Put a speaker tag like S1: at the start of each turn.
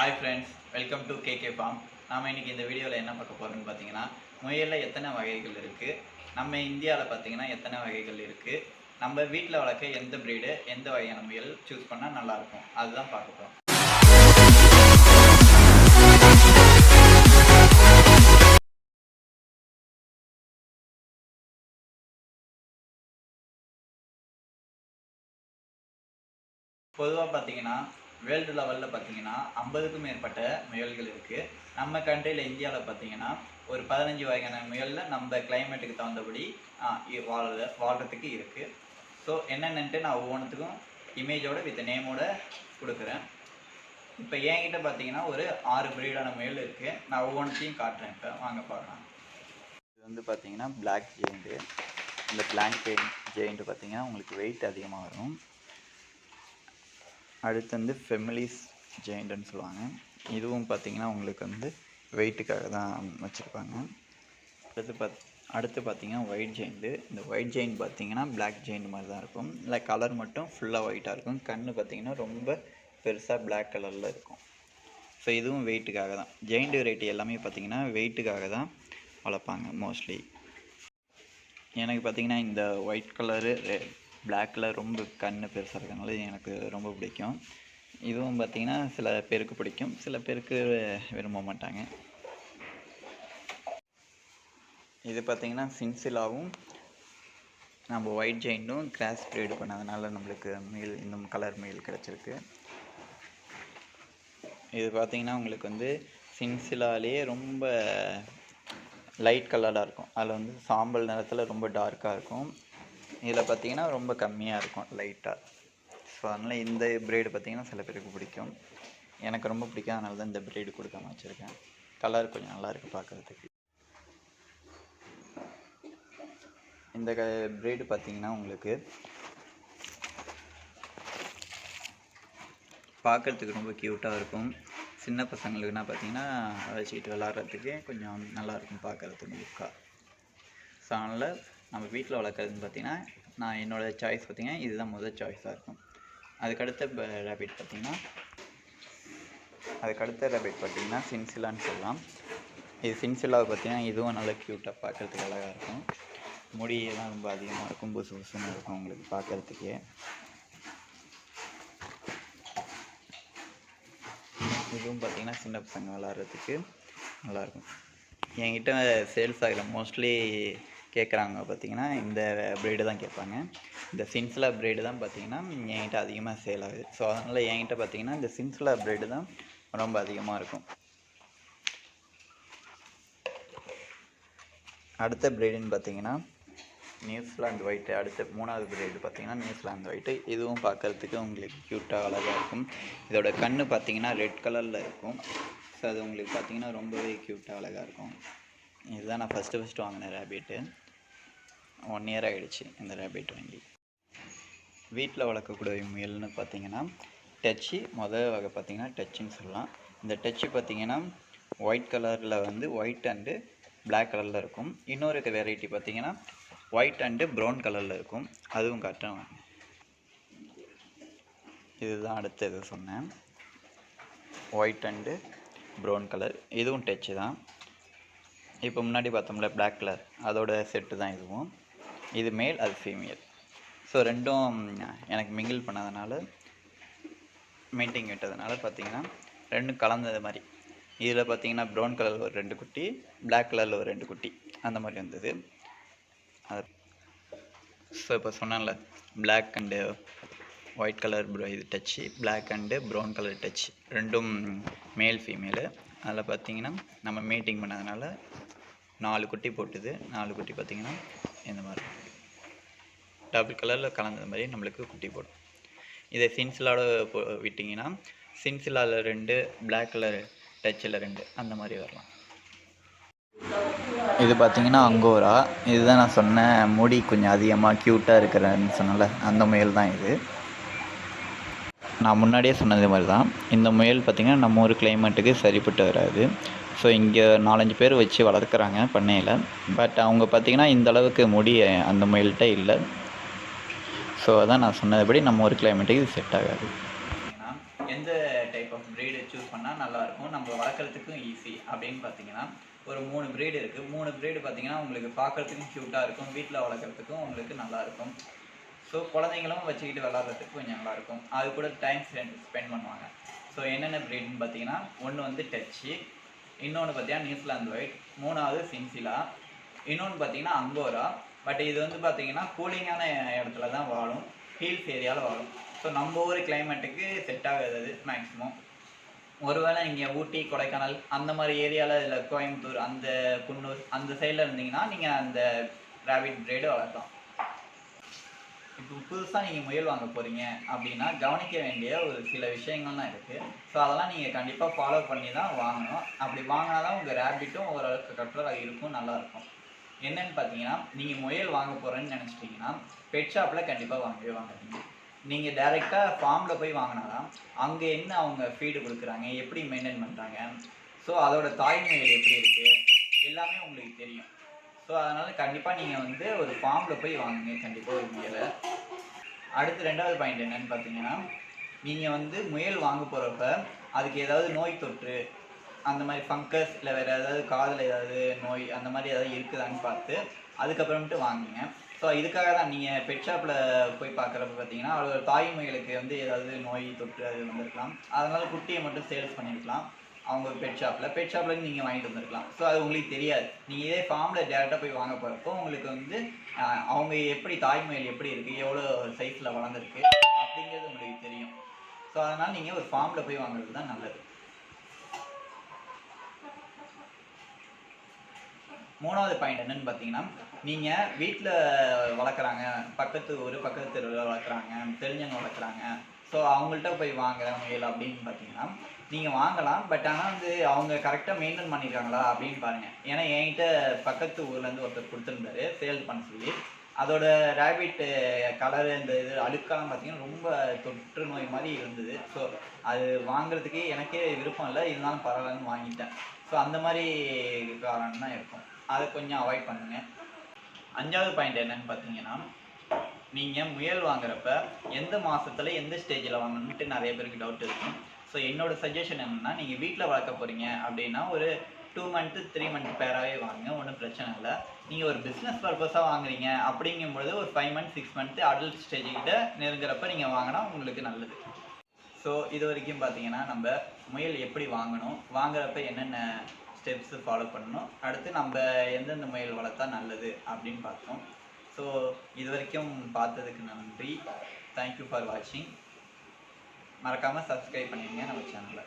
S1: Hi friends welcome to K farm நாம் இன்றைக்கி இந்த வீடியோவில் என்ன பார்க்க போகிறோம்னு பார்த்தீங்கன்னா முயலில் எத்தனை வகைகள் இருக்குது நம்ம இந்தியாவில் பார்த்தீங்கன்னா எத்தனை வகைகள் இருக்குது நம்ம வீட்டில் வளர்க்க எந்த ப்ரீடு எந்த வகையான முயல் சூஸ் பண்ணால் நல்லாயிருக்கும் அதுதான் பார்க்க போகிறோம் பொதுவாக பார்த்தீங்கன்னா வேர்ல்டு லெவலில் பார்த்தீங்கன்னா ஐம்பதுக்கும் மேற்பட்ட முயல்கள் இருக்குது நம்ம கண்ட்ரியில் இந்தியாவில் பார்த்தீங்கன்னா ஒரு பதினஞ்சு வகையான முயலில் நம்ம கிளைமேட்டுக்கு தகுந்தபடி வாழ வாழ்கிறதுக்கு இருக்குது ஸோ என்னென்னன்ட்டு நான் ஒவ்வொன்றுத்துக்கும் இமேஜோட வித் நேமோட கொடுக்குறேன். இப்போ என்கிட்ட பார்த்தீங்கன்னா ஒரு ஆறு பிரீடான முயல் இருக்குது நான் ஒவ்வொன்றையும் காட்டுறேன் இப்போ. வாங்க பார்க்கலாம். இது வந்து பார்த்தீங்கன்னா பிளாக் ஜெயிண்ட்டு இந்த பிளாக் ஜெயிண்ட்டு பார்த்தீங்கன்னா உங்களுக்கு வெயிட் அதிகமாக வரும். அடுத்து வந்து ஃபெமிலிஸ் ஜெயிண்ட்னு சொல்லுவாங்க. இதுவும் பார்த்தீங்கன்னா உங்களுக்கு வந்து வெயிட்டுக்காக தான் வச்சுருப்பாங்க. அடுத்து பாத் அடுத்து பார்த்தீங்கன்னா ஒயிட் ஜெயிண்ட்டு இந்த ஒயிட் ஜெயிண்ட் பார்த்திங்கன்னா பிளாக் ஜெயின் மாதிரி தான் இருக்கும். இல்லை கலர் மட்டும் ஃபுல்லாக ஒயிட்டாக இருக்கும். கண் பார்த்தீங்கன்னா ரொம்ப பெருசாக பிளாக் கலரில் இருக்கும். ஸோ இதுவும் வெயிட்டுக்காக தான். ஜெயிண்ட் வெரைட்டி எல்லாமே பார்த்தீங்கன்னா வெயிட்டுக்காக தான் வளர்ப்பாங்க மோஸ்ட்லி எனக்கு பார்த்தீங்கன்னா இந்த ஒயிட் கலரு பிளாக்கில் ரொம்ப கண்ணு பெருசாக இருக்கனால எனக்கு ரொம்ப பிடிக்கும். இதுவும் பார்த்திங்கன்னா சில பேருக்கு பிடிக்கும். சில பேருக்கு விரும்ப மாட்டாங்க. இது பார்த்திங்கன்னா சின்சிலாவும் நம்ம ஒயிட் ஜெயிண்டும் கிராஸ் ப்ரீடு பண்ணதுனால நம்மளுக்கு மீல் இன்னும் கலர் மீல் கிடச்சிருக்கு. இது பார்த்திங்கன்னா உங்களுக்கு வந்து சின்சிலாலேயே ரொம்ப லைட் கலராக இருக்கும். அதில் வந்து சாம்பல் நிறத்தில் ரொம்ப டார்க்காக இருக்கும். இதில் பார்த்தீங்கன்னா ரொம்ப கம்மியாக இருக்கும் லைட்டாக ஸோ அதனால் இந்த பிரீடு பார்த்திங்கன்னா சில பேருக்கு பிடிக்கும். எனக்கு ரொம்ப பிடிக்கும் அதனால தான் இந்த பிரேடு கொடுக்காம வச்சுருக்கேன். கலர் கொஞ்சம் நல்லாயிருக்கு பார்க்குறதுக்கு. இந்த க பிரீடு பார்த்தீங்கன்னா உங்களுக்கு பார்க்குறதுக்கு ரொம்ப க்யூட்டாக இருக்கும். சின்ன பசங்களுக்குனா பார்த்தீங்கன்னா வச்சுக்கிட்டு விளாட்றதுக்கு கொஞ்சம் நல்லாயிருக்கும் பார்க்குறதுக்கு லுக்காக ஸோ அதனால் நம்ம வீட்டில் வளர்க்குறதுன்னு பார்த்தீங்கன்னா நான் என்னோடய சாய்ஸ் பார்த்தீங்கன்னா இதுதான் முதல் சாய்ஸாக இருக்கும். அதுக்கடுத்த ரேபிட் பார்த்திங்கன்னா அதுக்கடுத்த ரேபிட் பார்த்தீங்கன்னா சின்சிலான்னு சொல்லலாம். இது சின்சிலாவை பார்த்தீங்கன்னா இதுவும் நல்லா க்யூட்டாக பார்க்குறதுக்கு அழகாக இருக்கும். முடியெல்லாம் ரொம்ப அதிகமாக இருக்கும் புசு புசுன்னு இருக்கும் உங்களுக்கு பார்க்குறதுக்கே. இதுவும் பார்த்திங்கன்னா சின்ன பசங்க விளாட்றதுக்கு நல்லாயிருக்கும் என்கிட்ட சேல்ஸ் ஆகிற மோஸ்ட்லி கேட்குறாங்க பார்த்தீங்கன்னா இந்த ப்ரீடு தான் கேட்பாங்க. இந்த சின்ஸ்லா ப்ரீடு தான் பார்த்தீங்கன்னா என்கிட்ட அதிகமாக சேல் ஆகுது. ஸோ அதனால் என்கிட்ட பார்த்தீங்கன்னா இந்த சின்ஸ்லா ப்ரீடு தான் ரொம்ப அதிகமாக இருக்கும். அடுத்த ப்ரீடுன்னு பார்த்தீங்கன்னா நியூசிலாந்து ஒயிட்டு அடுத்த மூணாவது ப்ரீடு பார்த்தீங்கன்னா நியூசிலாந்து ஒயிட்டு இதுவும் பார்க்குறதுக்கு உங்களுக்கு க்யூட்டாக அழகாக இருக்கும். இதோட கண் பார்த்தீங்கன்னா ரெட் கலரில் இருக்கும். ஸோ அது உங்களுக்கு பார்த்தீங்கன்னா ரொம்பவே க்யூட்டாக அழகாக இருக்கும். இதுதான் நான் ஃபஸ்ட்டு ஃபஸ்ட்டு வாங்கின ரேபிட்டு ஒன் இயர் ஆகிடுச்சு இந்த ரேபிட் வாங்கி வீட்டில் வளர்க்கக்கூடிய முயல்னு பார்த்தீங்கன்னா டச்சு முதல் வகை பார்த்திங்கன்னா டச்சுன்னு சொல்லலாம். இந்த டச்சு பார்த்தீங்கன்னா ஒயிட் கலரில் வந்து ஒயிட் அண்டு பிளாக் கலரில் இருக்கும். இன்னொரு வெரைட்டி பார்த்திங்கன்னா ஒயிட் அண்டு ப்ரௌன் கலரில் இருக்கும். அதுவும் காட்டுறேன் இதுதான் அடுத்தது சொன்னேன். ஒயிட் அண்டு ப்ரௌன் கலர் இதுவும் டச்சு தான். இப்போ முன்னாடி பார்த்தோம்ல பிளாக் கலர் அதோட செட்டு தான் இதுவும். இது மேல் அது ஃபீமேல் ஸோ ரெண்டும் எனக்கு மிங்கிள் பண்ணதுனால மீட்டிங் விட்டதுனால பார்த்தீங்கன்னா ரெண்டும் கலந்தது மாதிரி. இதில் பார்த்தீங்கன்னா ப்ரௌன் கலரில் ஒரு ரெண்டு குட்டி பிளாக் கலரில் ஒரு ரெண்டு குட்டி. அந்த மாதிரி வந்தது. அது ஸோ இப்போ சொன்னேன்ல black and white colour bro இது Dutch black and brown colour Dutch ரெண்டும் மேல் ஃபீமேலு அதில் பார்த்தீங்கன்னா நம்ம மீட்டிங் பண்ணதுனால நாலு குட்டி போட்டுது. நாலு குட்டி பார்த்திங்கன்னா இந்த மாதிரி. டபுள் கலரில் கலந்த மாதிரி நம்மளுக்கு குட்டி போடும். இதை சின்சிலாவோட போ விட்டிங்கன்னா சின்சிலாவில் ரெண்டு பிளாக் கலர் டச்சில் ரெண்டு அந்த மாதிரி வரலாம். இது பார்த்தீங்கன்னா அங்கோரா. இதுதான் நான் சொன்னேன் முடி கொஞ்சம் அதிகமாக க்யூட்டாக இருக்கிறேன்னு சொன்னல அந்த முயல் தான் இது. நான் முன்னாடியே சொன்னது மாதிரி தான் இந்த முயல் பார்த்திங்கன்னா நம்ம ஒரு கிளைமேட்டுக்கு சரிப்பட்டு வராது. ஸோ இங்கே நாலஞ்சு பேர் வச்சு வளர்க்குறாங்க பண்ணையில். பட் அவங்க பார்த்திங்கன்னா இந்த அளவுக்கு முடி அந்த முயல்கிட்ட இல்லை. ஸோ அதான் நான் சொன்னதுபடி நம்ம ஒரு கிளைமேட்டுக்கு இது செட் ஆகாது. எந்த டைப் ஆஃப் ப்ரீடு சூஸ் பண்ணால் நல்லாயிருக்கும் நம்ம வளர்க்குறதுக்கும் ஈஸி அப்படின்னு பார்த்தீங்கன்னா ஒரு மூணு ப்ரீடு இருக்குது மூணு ப்ரீடு பார்த்தீங்கன்னா உங்களுக்கு பார்க்குறதுக்கும் க்யூட்டாக இருக்கும். வீட்டில் வளர்க்குறதுக்கும் உங்களுக்கு நல்லாயிருக்கும் ஸோ குழந்தைங்களும் வச்சுக்கிட்டு விளாட்றதுக்கு கொஞ்சம் நல்லாயிருக்கும். அது கூட டைம் ஸ்பெண்ட் ஸ்பெண்ட் பண்ணுவாங்க. ஸோ என்னென்ன ப்ரீட்னு பார்த்தீங்கன்னா ஒன்று வந்து டச்சு இன்னொன்று பார்த்தீங்கன்னா நியூசிலாந்து ஒயிட் மூணாவது சின்சிலா இன்னொன்று பார்த்தீங்கன்னா அங்கோரா. பட் இது வந்து பார்த்தீங்கன்னா கூலிங்கான இடத்துல தான் வாழும் ஹீல்ஸ் ஏரியாவில் வாழும். ஸோ நம்ம ஊர் கிளைமேட்டுக்கு செட் ஆகாது மேக்ஸிமம் ஒருவேளை நீங்கள் ஊட்டி கொடைக்கானல் அந்த மாதிரி ஏரியாவில் இல்லை கோயம்புத்தூர் அந்த குன்னூர் அந்த சைடில் இருந்தீங்கன்னா நீங்கள் அந்த ரேபிட் பிரீடு வளர்க்கலாம். இப்போ புதுசாக நீங்கள் முயல் வாங்க போகிறீங்க அப்படின்னா கவனிக்க வேண்டிய ஒரு சில விஷயங்கள்லாம் இருக்குது ஸோ அதெல்லாம் நீங்கள் கண்டிப்பாக ஃபாலோ பண்ணி தான் வாங்கணும். அப்படி வாங்கினா தான் உங்கள் ரேபிட்டும் ஓரளவுக்கு கட்டுறதாக இருக்கும் நல்லாயிருக்கும் என்னன்னு பார்த்தீங்கன்னா நீங்கள் முயல் வாங்க போகிறேன்னு நினச்சிட்டிங்கன்னா பெட் ஷாப்பில் கண்டிப்பாக வாங்கவே வாங்குறீங்க நீங்கள் டைரெக்டாக ஃபார்மில் போய் வாங்கினாதான் அங்கே என்ன அவங்க ஃபீடு கொடுக்குறாங்க எப்படி மெயின்டைன் பண்ணுறாங்க ஸோ அதோட தாய்மொழிகள் எப்படி இருக்குது எல்லாமே உங்களுக்கு தெரியும். ஸோ அதனால் கண்டிப்பாக நீங்கள் வந்து ஒரு ஃபார்மில் போய் வாங்குங்க. கண்டிப்பாக ஒரு முயலை அடுத்து ரெண்டாவது பாயிண்ட் என்னன்னு பார்த்தீங்கன்னா நீங்கள் வந்து முயல் வாங்க போகிறப்ப அதுக்கு ஏதாவது நோய் தொற்று அந்த மாதிரி ஃபங்கஸ் இல்லை வேறு ஏதாவது காதில் ஏதாவது நோய் அந்த மாதிரி ஏதாவது இருக்குதான்னு பார்த்து அதுக்கப்புறமேட்டு வாங்குங்க. ஸோ இதுக்காக தான் நீங்கள் பெட் ஷாப்பில் போய் பார்க்குறப்ப பார்த்தீங்கன்னா அவ்வளோ தாய் முயலுக்கு வந்து ஏதாவது நோய் தொற்று அது வந்திருக்கலாம். அதனால் குட்டியை மட்டும் சேல்ஸ் பண்ணியிருக்கலாம் அவங்க பெட் ஷாப்பில் பெட் ஷாப்லேருந்து நீங்கள் வாங்கிட்டு வந்திருக்கலாம். ஸோ அது உங்களுக்கு தெரியாது. நீங்கள் இதே ஃபார்மில் டேரெக்டாக போய் வாங்க போகிறப்போ உங்களுக்கு வந்து அவங்க எப்படி தாய்மொழியில் எப்படி இருக்குது எவ்வளோ சைஸில் வளர்ந்துருக்கு அப்படிங்கிறது உங்களுக்கு தெரியும். ஸோ அதனால் நீங்கள் ஒரு ஃபார்மில் போய் வாங்குறது தான் நல்லது. மூணாவது பாயிண்ட் என்னன்னு பார்த்தீங்கன்னா நீங்கள் வீட்டில் வளர்க்குறாங்க பக்கத்து ஊர் பக்கத்து தெருவில் வளர்க்குறாங்க தெரிஞ்சவங்க வளர்க்குறாங்க. ஸோ அவங்கள்ட்ட போய் வாங்குற முயல் அப்படின்னு பார்த்தீங்கன்னா நீங்கள் வாங்கலாம் பட் ஆனால் வந்து அவங்க கரெக்டாக மெயின்டைன் பண்ணியிருக்காங்களா அப்படின்னு பாருங்கள் ஏன்னா என்கிட்ட பக்கத்து ஊர்லேருந்து ஒருத்தர் கொடுத்துருந்தாரு சேல் பண்ண சொல்லி. அதோட ரேபிட் கலர் இந்த இது அழுக்கெல்லாம் பார்த்தீங்கன்னா ரொம்ப தொற்று நோய் மாதிரி இருந்தது. ஸோ அது வாங்குறதுக்கே எனக்கே விருப்பம் இல்லை இருந்தாலும் பரவாயில்லன்னு வாங்கிட்டேன். ஸோ அந்த மாதிரி காரணம் தான் இருக்கும். அதை கொஞ்சம் அவாய்ட் பண்ணுங்க. அஞ்சாவது பாயிண்ட் என்னன்னு பார்த்தீங்கன்னா நீங்கள் முயல் வாங்குறப்ப எந்த மாதத்தில் எந்த ஸ்டேஜில் வாங்கணுன்ட்டு நிறைய பேருக்கு டவுட் இருக்கும் ஸோ என்னோட சஜஷன் என்னென்னா நீங்கள் வீட்டில் வளர்க்க போகிறீங்க அப்படின்னா ஒரு டூ மந்த்து த்ரீ மந்த் பேராகவே வாங்குங்க ஒன்றும் பிரச்சனை இல்லை. நீங்கள் ஒரு பிஸ்னஸ் பர்பஸாக வாங்குறீங்க அப்படிங்கும்பொழுது ஒரு five month six month adult ஸ்டேஜ்கிட்ட நெருங்குறப்ப நீங்கள் வாங்கினா உங்களுக்கு நல்லது. ஸோ இது வரைக்கும் பார்த்தீங்கன்னா நம்ம முயல் எப்படி வாங்கணும் வாங்குறப்ப என்னென்ன ஸ்டெப்ஸு ஃபாலோ பண்ணணும் அடுத்து நம்ம எந்தெந்த முயல் வளர்த்தா நல்லது அப்படின்னு பார்த்தோம். ஸோ இது வரைக்கும் பார்த்ததுக்கு நன்றி. தேங்க்யூ ஃபார் வாட்சிங் மறக்காமல் சப்ஸ்கிரைப் பண்ணிடுங்க நம்ம சேனலை